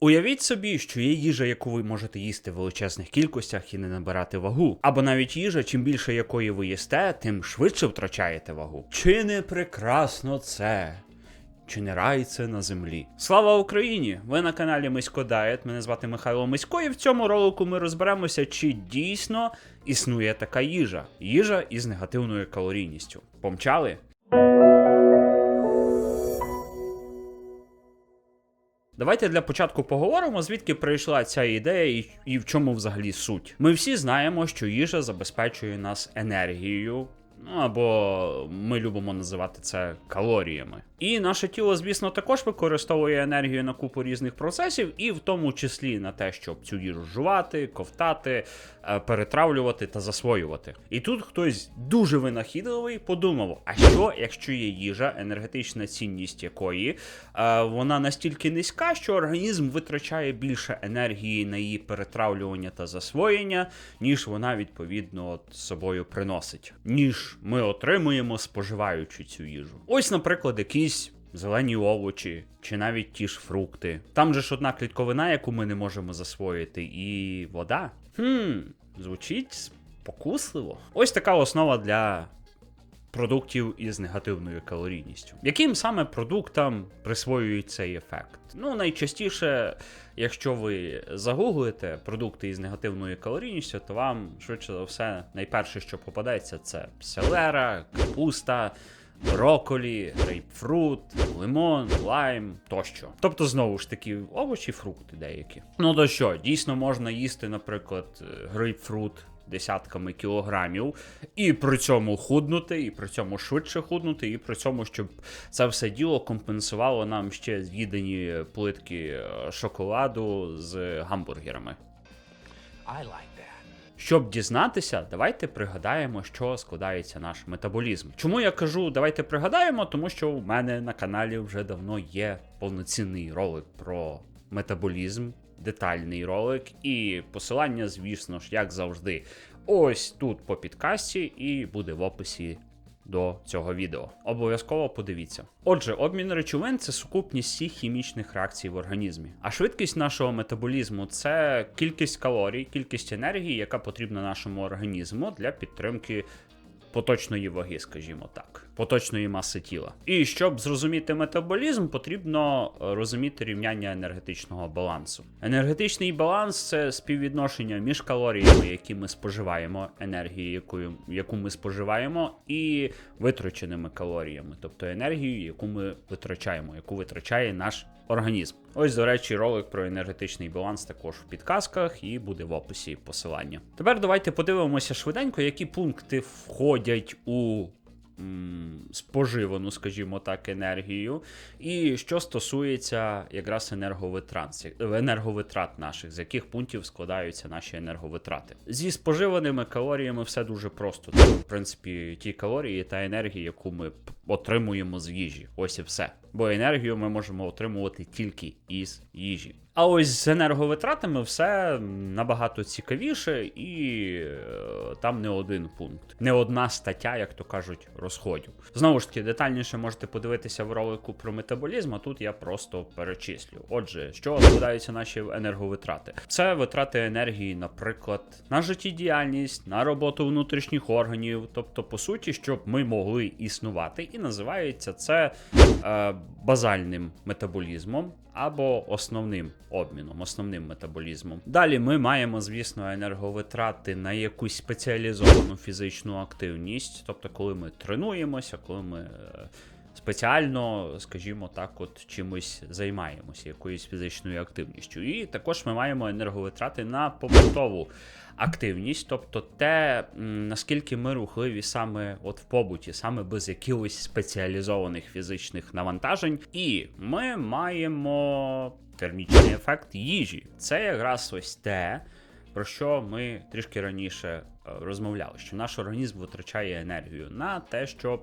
Уявіть собі, що є їжа, яку ви можете їсти в величезних кількостях і не набирати вагу. Або навіть їжа, чим більше якої ви їсте, тим швидше втрачаєте вагу. Чи не прекрасно це? Чи не рай це на землі? Слава Україні! Ви на каналі Мисько Дайет. Мене звати Михайло Мисько, і в цьому ролику ми розберемося, чи дійсно існує така їжа. Їжа із негативною калорійністю. Помчали? Давайте для початку поговоримо, звідки прийшла ця ідея і, і в чому взагалі суть. Ми всі знаємо, що їжа забезпечує нас енергією. Ну або ми любимо називати це калоріями. І наше тіло, звісно, також використовує енергію на купу різних процесів, і в тому числі на те, щоб цю їжу жувати, ковтати, е, перетравлювати та засвоювати. І тут хтось дуже винахідливий подумав: а що, якщо є їжа, енергетична цінність якої е, вона настільки низька, що організм витрачає більше енергії на її перетравлювання та засвоєння, ніж вона відповідно от собою приносить, ніж ми отримуємо, споживаючи цю їжу. Ось, наприклад, якісь. зелені овочі, чи навіть ті ж фрукти. Там же ж одна клітковина, яку ми не можемо засвоїти, і вода. Хм, звучить спокусливо. Ось така основа для. Продуктів із негативною калорійністю. Яким саме продуктам присвоюють цей ефект? Ну, найчастіше, якщо ви загуглите продукти із негативною калорійністю, то вам швидше за все найперше, що попадеться, це селера, капуста, броколі, грейпфрут, лимон, лайм тощо. Тобто, знову ж таки, овочі, фрукти деякі. Ну то що, дійсно можна їсти, наприклад, грейпфрут. Десятками кілограмів, і при цьому худнути, і при цьому швидше худнути, і при цьому, щоб це все діло компенсувало нам ще з'їдені плитки шоколаду з гамбургерами. I like that. Щоб дізнатися, давайте пригадаємо, що складається наш метаболізм. Чому я кажу, давайте пригадаємо, тому що у мене на каналі вже давно є повноцінний ролик про метаболізм, детальний ролик, і посилання, звісно ж, як завжди, ось тут по підкасті, і буде в описі. До цього відео обов'язково подивіться. Отже, обмін речовин це сукупність всіх хімічних реакцій в організмі. А швидкість нашого метаболізму це кількість калорій, кількість енергії, яка потрібна нашому організму для підтримки поточної ваги, скажімо так, поточної маси тіла. І щоб зрозуміти метаболізм, потрібно е, розуміти рівняння енергетичного балансу. Енергетичний баланс це співвідношення між калоріями, які ми споживаємо, енергії, якою яку ми споживаємо, і витраченими калоріями, тобто енергією, яку ми витрачаємо, яку витрачає наш організм. Ось, до речі, ролик про енергетичний баланс також в підказках і буде в описі посилання. Тепер давайте подивимося швиденько, які пункти входять у споживану, скажімо так, енергію, і що стосується якраз енерговитрат, енерговитрат наших, з яких пунктів складаються наші енерговитрати. Зі споживаними калоріями все дуже просто. Це, в принципі, ті калорії та енергії, яку ми отримуємо з їжі. Ось і все. Бо енергію ми можемо отримувати тільки із їжі. А ось з енерговитратами все набагато цікавіше, і е, там не один пункт, не одна стаття, як то кажуть, розходів. Знову ж таки, детальніше можете подивитися в ролику про метаболізм, а тут я просто перечислю. Отже, що складаються наші енерговитрати? Це витрати енергії, наприклад, на життєдіяльність, на роботу внутрішніх органів, тобто, по суті, щоб ми могли існувати, і називається це е, базальним метаболізмом або основним обміном, основним метаболізмом. Далі ми маємо, звісно, енерговитрати на якусь спеціалізовану фізичну активність, тобто, коли ми тренуємося, коли ми. Спеціально, скажімо так, от чимось займаємося, якоюсь фізичною активністю. І також ми маємо енерговитрати на побутову активність, тобто те, наскільки ми рухливі саме от в побуті, саме без якихось спеціалізованих фізичних навантажень. І ми маємо термічний ефект їжі. Це якраз ось те, про що ми трішки раніше е, розмовляли, що наш організм витрачає енергію на те, щоб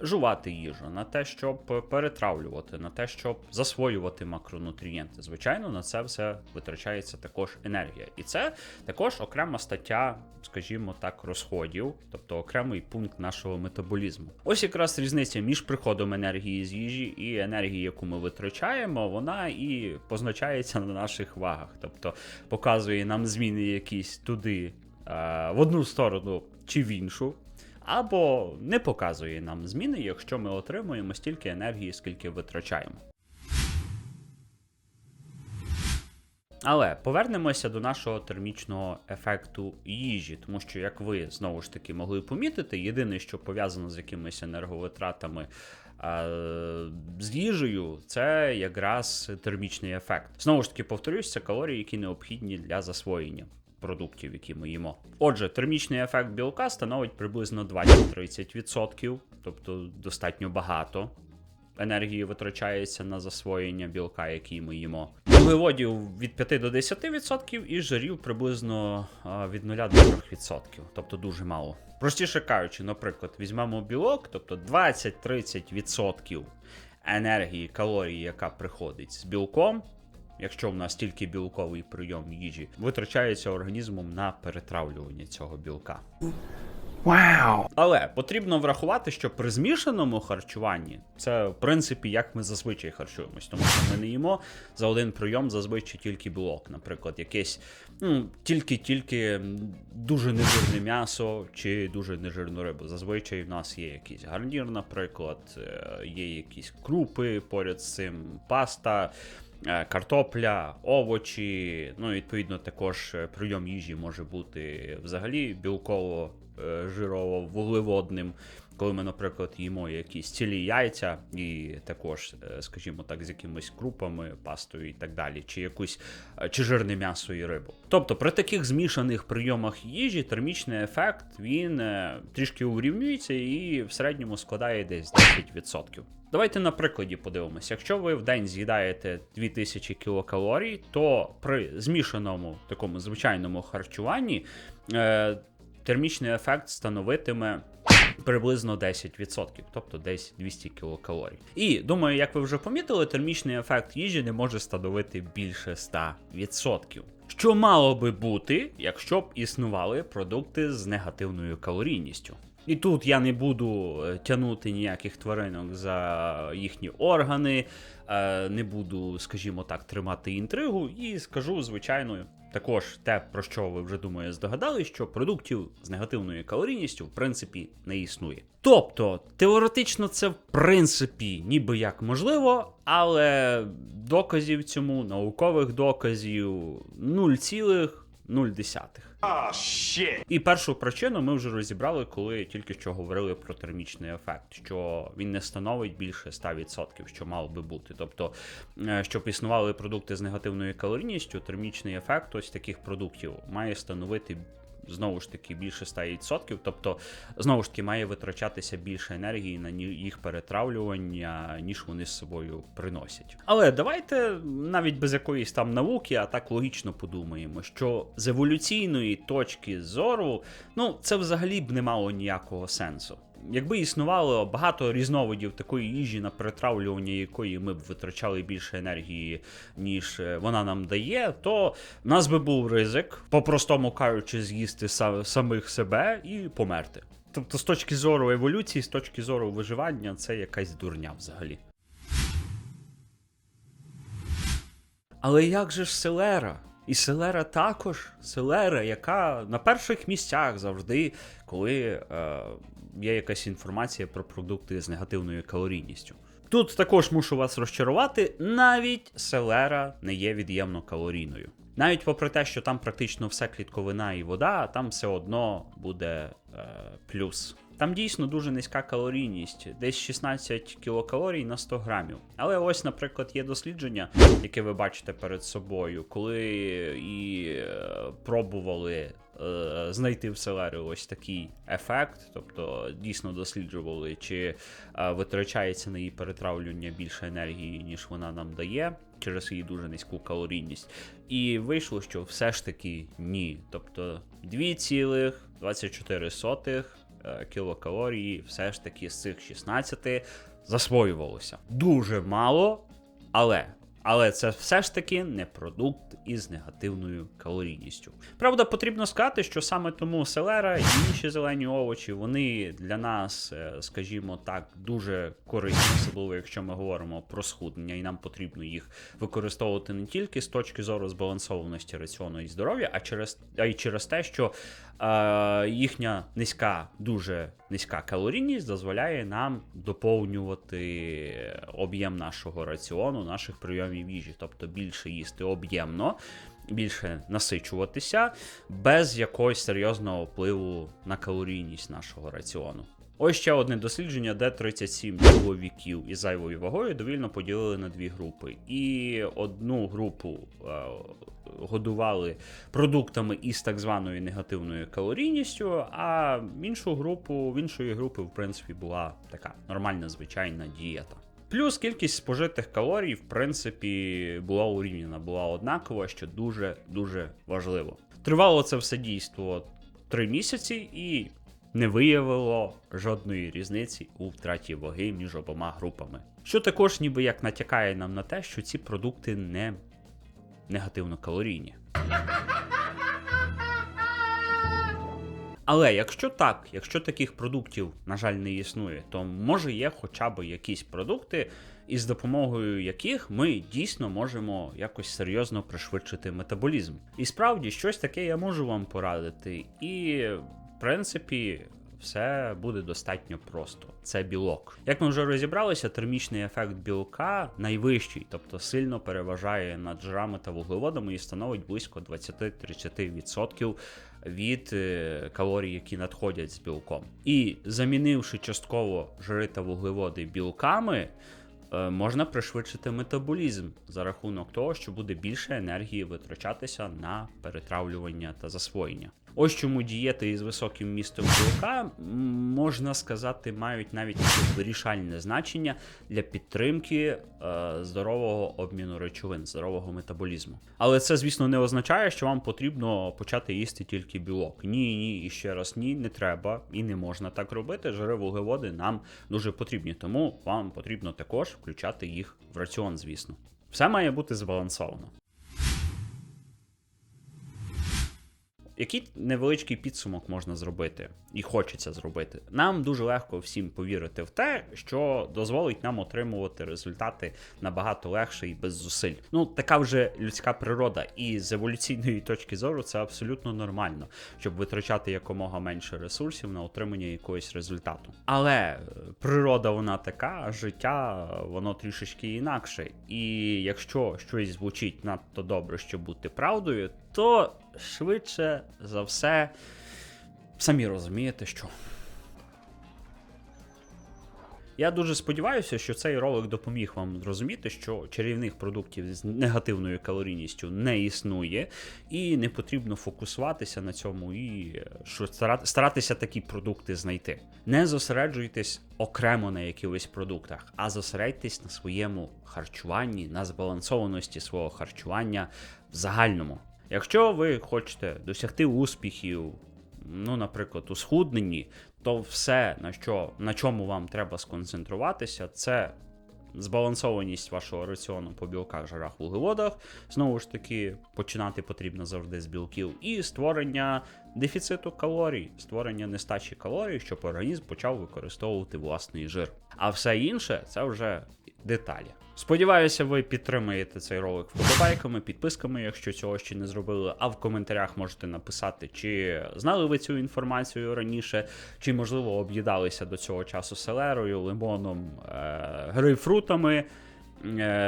жувати їжу, на те, щоб перетравлювати, на те, щоб засвоювати макронутрієнти. Звичайно, на це все витрачається також енергія. І це також окрема стаття, скажімо так, розходів, тобто окремий пункт нашого метаболізму. Ось якраз різниця між приходом енергії з їжі і енергії, яку ми витрачаємо, вона і позначається на наших вагах, тобто показує нам зміни якісь туди е, в одну сторону чи в іншу. Або не показує нам зміни, якщо ми отримуємо стільки енергії, скільки витрачаємо. Але повернемося до нашого термічного ефекту їжі, тому що, як ви знову ж таки могли помітити, єдине, що пов'язано з якимись енерговитратами а, з їжею, це якраз термічний ефект. Знову ж таки, повторюсь, це калорії, які необхідні для засвоєння. Продуктів, які ми їмо. Отже, термічний ефект білка становить приблизно 20-30%, тобто достатньо багато енергії витрачається на засвоєння білка, який ми їмо. Вуглеводів від 5 до 10% і жирів приблизно від 0 до 3%, тобто дуже мало. Простіше кажучи, наприклад, візьмемо білок, тобто 20-30% енергії калорій, яка приходить з білком. Якщо в нас тільки білковий прийом їжі, витрачається організмом на перетравлювання цього білка. Wow. Але потрібно врахувати, що при змішаному харчуванні це в принципі як ми зазвичай харчуємось, тому що ми не їмо за один прийом зазвичай тільки білок, наприклад, якесь ну, тільки-тільки дуже нежирне м'ясо чи дуже нежирну рибу. Зазвичай в нас є якийсь гарнір, наприклад, е, є якісь крупи поряд з цим, паста. Е, Картопля, овочі, ну відповідно також е, прийом їжі може бути взагалі білково е, жирово-вуглеводним, коли ми, наприклад, їмо якісь цілі яйця, і також, е, скажімо так, з якимись крупами, пастою і так далі, чи якусь е, чи жирне м'ясо і рибу. Тобто при таких змішаних прийомах їжі термічний ефект він е, трішки урівнюється і в середньому складає десь 10%. Давайте на прикладі подивимося. Якщо ви в день з'їдаєте 2000 кілокалорій, то при змішаному такому звичайному харчуванні е, термічний ефект становитиме приблизно 10%, тобто десь 200 кілокалорій. І думаю, як ви вже помітили, термічний ефект їжі не може становити більше 100%. Що мало би бути, якщо б існували продукти з негативною калорійністю. І тут я не буду е, тягнути ніяких тваринок за їхні органи, е, не буду, скажімо так, тримати інтригу, і скажу, звичайно, також те, про що ви вже думаю, здогадали, що продуктів з негативною калорійністю в принципі не існує. Тобто, теоретично це в принципі ніби як можливо, але доказів цьому, наукових доказів 0,0. Oh. І першу причину ми вже розібрали, коли тільки що говорили про термічний ефект, що він не становить більше 100%, що мало би бути. Тобто, е, щоб існували продукти з негативною калорійністю, термічний ефект ось таких продуктів має становити. Знову ж таки більше 100%, тобто знову ж таки має витрачатися більше енергії на їх перетравлювання, ніж вони з собою приносять. Але давайте навіть без якоїсь там науки, а так логічно подумаємо, що з еволюційної точки зору, ну це взагалі б не мало ніякого сенсу. Якби існувало багато різновидів такої їжі, на перетравлювання якої ми б витрачали більше енергії, ніж е, вона нам дає, то в нас би був ризик, по-простому кажучи, з'їсти са- самих себе і померти. Тобто, з точки зору еволюції, з точки зору виживання, це якась дурня взагалі. Але як же ж селера? І селера також селера, яка на перших місцях завжди, коли е, є якась інформація про продукти з негативною калорійністю. Тут також мушу вас розчарувати, навіть селера не є від'ємно калорійною. Навіть попри те, що там практично все клітковина і вода, там все одно буде е, плюс. Там дійсно дуже низька калорійність, десь 16 кілокалорій на 100 грамів. Але ось, наприклад, є дослідження, яке ви бачите перед собою, коли і е, пробували знайти в селері ось такий ефект, тобто дійсно досліджували, чи е, витрачається на її перетравлювання більше енергії, ніж вона нам дає. Через її дуже низьку калорійність. І вийшло, що все ж таки ні. Тобто 2,24 е, кілокалорій все ж таки з цих 16 засвоювалося. Дуже мало, але. Але це все ж таки не продукт із негативною калорійністю. Правда, потрібно сказати, що саме тому селера і інші зелені овочі вони для нас, е, скажімо так, дуже корисні, особливо якщо ми говоримо про схуднення, і нам потрібно їх використовувати не тільки з точки зору збалансованості раціону і здоров'я, а через а й через те, що е, їхня низька, дуже низька калорійність дозволяє нам доповнювати об'єм нашого раціону, наших прийомів їжі, тобто більше їсти об'ємно, більше насичуватися, без якогось серйозного впливу на калорійність нашого раціону. Ось ще одне дослідження, де 37 чоловіків із зайвою вагою довільно поділили на дві групи. І одну групу е, годували продуктами із так званою негативною калорійністю, а іншу групу, в іншої групи, в принципі, була така нормальна звичайна дієта. Плюс кількість спожитих калорій, в принципі, була урівняна, була однакова, що дуже дуже важливо. Тривало це все дійство три місяці і не виявило жодної різниці у втраті ваги між обома групами. Що також ніби як натякає нам на те, що ці продукти не негативно калорійні. Але якщо так, якщо таких продуктів, на жаль, не існує, то може є хоча б якісь продукти, із допомогою яких ми дійсно можемо якось серйозно пришвидшити метаболізм. І справді щось таке я можу вам порадити. І принципі. Все буде достатньо просто. Це білок. Як ми вже розібралися, термічний ефект білка найвищий, тобто сильно переважає над жирами та вуглеводами і становить близько 20-30% від е, калорій, які надходять з білком. І замінивши частково жири та вуглеводи білками, е, можна пришвидшити метаболізм за рахунок того, що буде більше енергії витрачатися на перетравлювання та засвоєння. Ось чому дієти із високим містом білка, можна сказати, мають навіть вирішальне значення для підтримки е, здорового обміну речовин, здорового метаболізму. Але це, звісно, не означає, що вам потрібно почати їсти тільки білок. Ні, ні, і ще раз ні, не треба і не можна так робити. Жири вуглеводи нам дуже потрібні, тому вам потрібно також включати їх в раціон, звісно. Все має бути збалансовано. Який невеличкий підсумок можна зробити, і хочеться зробити. Нам дуже легко всім повірити в те, що дозволить нам отримувати результати набагато легше і без зусиль. Ну, така вже людська природа, і з еволюційної точки зору це абсолютно нормально, щоб витрачати якомога менше ресурсів на отримання якогось результату. Але е, природа вона така, життя воно трішечки інакше. І якщо щось звучить надто добре, щоб бути правдою, то швидше за все, самі розумієте, що. Я дуже сподіваюся, що цей ролик допоміг вам зрозуміти, що чарівних продуктів з негативною калорійністю не існує, і не потрібно фокусуватися на цьому і е, старатися такі продукти знайти. Не зосереджуйтесь окремо на якихось продуктах, а зосередьтесь на своєму харчуванні, на збалансованості свого харчування в загальному. Якщо ви хочете досягти успіхів, ну, наприклад, у схудненні, то все, на, що, на чому вам треба сконцентруватися, це збалансованість вашого раціону по білках, жирах, вуглеводах. Знову ж таки, починати потрібно завжди з білків, і створення дефіциту калорій, створення нестачі калорій, щоб організм почав використовувати власний жир. А все інше це вже деталі. Сподіваюся, ви підтримаєте цей ролик вподобайками, підписками, якщо цього ще не зробили. А в коментарях можете написати, чи знали ви цю інформацію раніше, чи можливо об'їдалися до цього часу селерою, лимоном, е- грейпфрутами,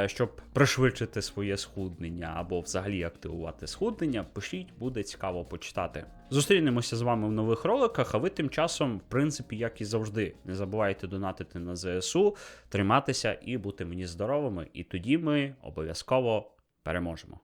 щоб пришвидшити своє схуднення або взагалі активувати схуднення. Пишіть, буде цікаво почитати. Зустрінемося з вами в нових роликах, а ви тим часом, в принципі, як і завжди, не забувайте донатити на ЗСУ, триматися і бути мені здоровими. І тоді ми обов'язково переможемо.